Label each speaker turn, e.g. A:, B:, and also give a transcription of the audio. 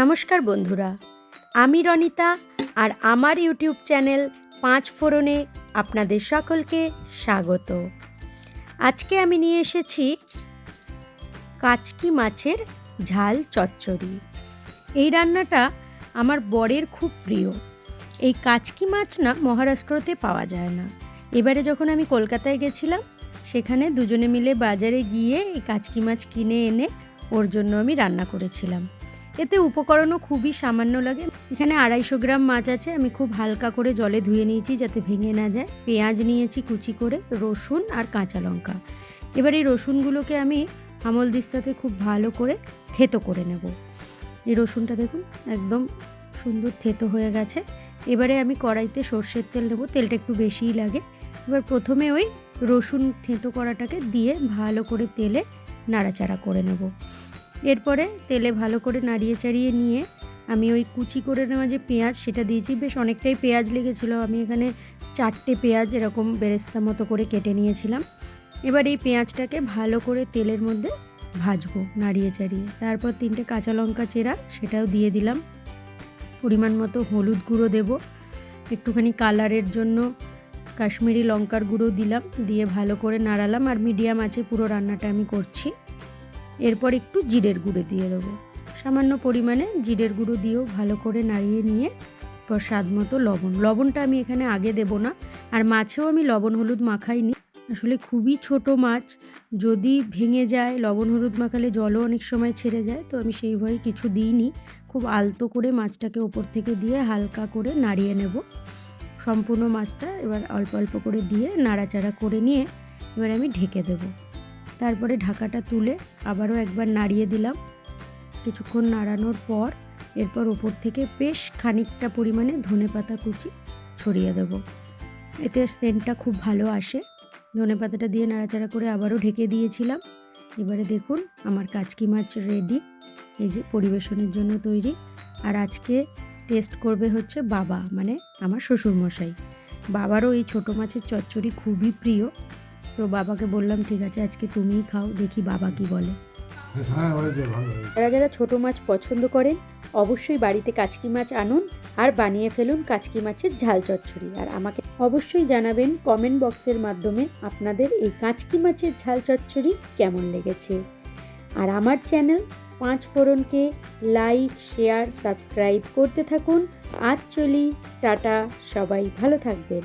A: নমস্কার বন্ধুরা, আমি রনিতা আর আমার ইউটিউব চ্যানেল পাঁচ ফোড়নে আপনাদের সকলকে স্বাগত। আজকে আমি নিয়ে এসেছি কাচকি মাছের ঝাল চচ্চড়ি। এই রান্নাটা আমার বরের খুব প্রিয়। এই কাচকি মাছ না মহারাষ্ট্রতে পাওয়া যায় না। এবারে যখন আমি কলকাতায় গেছিলাম, সেখানে দুজনে মিলে বাজারে গিয়ে এই কাচকি মাছ কিনে এনে ওর জন্য আমি রান্না করেছিলাম। এতে উপকরণও খুবই সামান্য লাগে। এখানে আড়াইশো গ্রাম মাছ আছে, আমি খুব হালকা করে জলে ধুয়ে নিয়েছি যাতে ভেঙে না যায়। পেঁয়াজ নিয়েছি কুচি করে, রসুন আর কাঁচা লঙ্কা। এবার এই রসুনগুলোকে আমি আমল দিস্তাতে খুব ভালো করে থেতো করে নেব। এই রসুনটা দেখুন, একদম সুন্দর থেতো হয়ে গেছে। এবারে আমি কড়াইতে সর্ষের তেল দেবো, তেলটা একটু বেশিই লাগে। এবার প্রথমে ওই রসুন থেঁতো করাটাকে দিয়ে ভালো করে তেলে নাড়াচাড়া করে নেব। এরপরে তেলে ভালো করে নাড়িয়ে চাড়িয়ে নিয়ে আমি ওই কুচি করে নেওয়া যে পেঁয়াজ সেটা দিয়েছি, বেশ অনেকটাই পেঁয়াজ লেগেছিলো। আমি এখানে চারটে পেঁয়াজ এরকম বেরেস্তা মতো করে কেটে নিয়েছিলাম। এবার এই পেঁয়াজটাকে ভালো করে তেলের মধ্যে ভাজবো নাড়িয়ে চাড়িয়ে। তারপর তিনটে কাঁচা লঙ্কা চেরা সেটাও দিয়ে দিলাম। পরিমাণ মতো হলুদ গুঁড়ো দেব। একটুখানি কালারের জন্য কাশ্মীরি লঙ্কার গুঁড়ো দিলাম। দিয়ে ভালো করে নাড়ালাম। আর মিডিয়াম আছে পুরো রান্নাটা আমি করছি। এরপর একটু জিরের গুঁড়ো দিয়ে দেবো। সামান্য পরিমাণে জিরের গুঁড়ো দিয়েও ভালো করে নাড়িয়ে নিয়ে পর স্বাদ মতো লবণ। লবণটা আমি এখানে আগে দেব না, আর মাছেও আমি লবণ হলুদ মাখাইনি। আসলে খুবই ছোট মাছ, যদি ভেঙে যায়, লবণ হলুদ মাখালে জলও অনেক সময় ছেড়ে যায়, তো আমি সেই ভয়ে কিছু দিইনি। খুব আলতো করে মাছটাকে ওপর থেকে দিয়ে হালকা করে নাড়িয়ে নেব। সম্পূর্ণ মাছটা এবার অল্প অল্প করে দিয়ে নাড়াচাড়া করে নিয়ে এবার আমি ঢেকে দেবো। তারপরে ঢাকাটা তুলে আবারও একবার নাড়িয়ে দিলাম। কিছুক্ষণ নাড়ানোর পর এরপর ওপর থেকে বেশ খানিকটা পরিমাণে ধনে পাতা কুচি ছড়িয়ে দেব। এতে সেন্টটা খুব ভালো আসে। ধনে পাতাটা দিয়ে নাড়াচাড়া করে আবারও ঢেকে দিয়েছিলাম। এবারে দেখুন আমার কাচকি মাছ রেডি এই যে পরিবেশনের জন্য তৈরি। আর আজকে টেস্ট করবে হচ্ছে বাবা মানে আমার শ্বশুরমশাই। বাবারও এই ছোটো মাছের চচ্চড়ি খুবই প্রিয়। তো বাবাকে বললাম ঠিক আছে আজকে তুমিই খাও দেখি বাবা কি বলে।
B: হ্যাঁ
A: যারা যারা ছোট মাছ পছন্দ করেন অবশ্যই বাড়িতে কাচকি মাছ আনুন আর বানিয়ে ফেলুন কাচকি মাছের ঝাল চচ্চড়ি। আর আমাকে অবশ্যই জানাবেন কমেন্ট বক্সের মাধ্যমে আপনাদের এই কাচকি মাছের ঝাল চচ্চড়ি কেমন লেগেছে। আর আমার চ্যানেল পাঁচ ফোড়নকে লাইক শেয়ার সাবস্ক্রাইব করতে থাকুন। আজ চলি টাটা সবাই ভালো থাকবেন।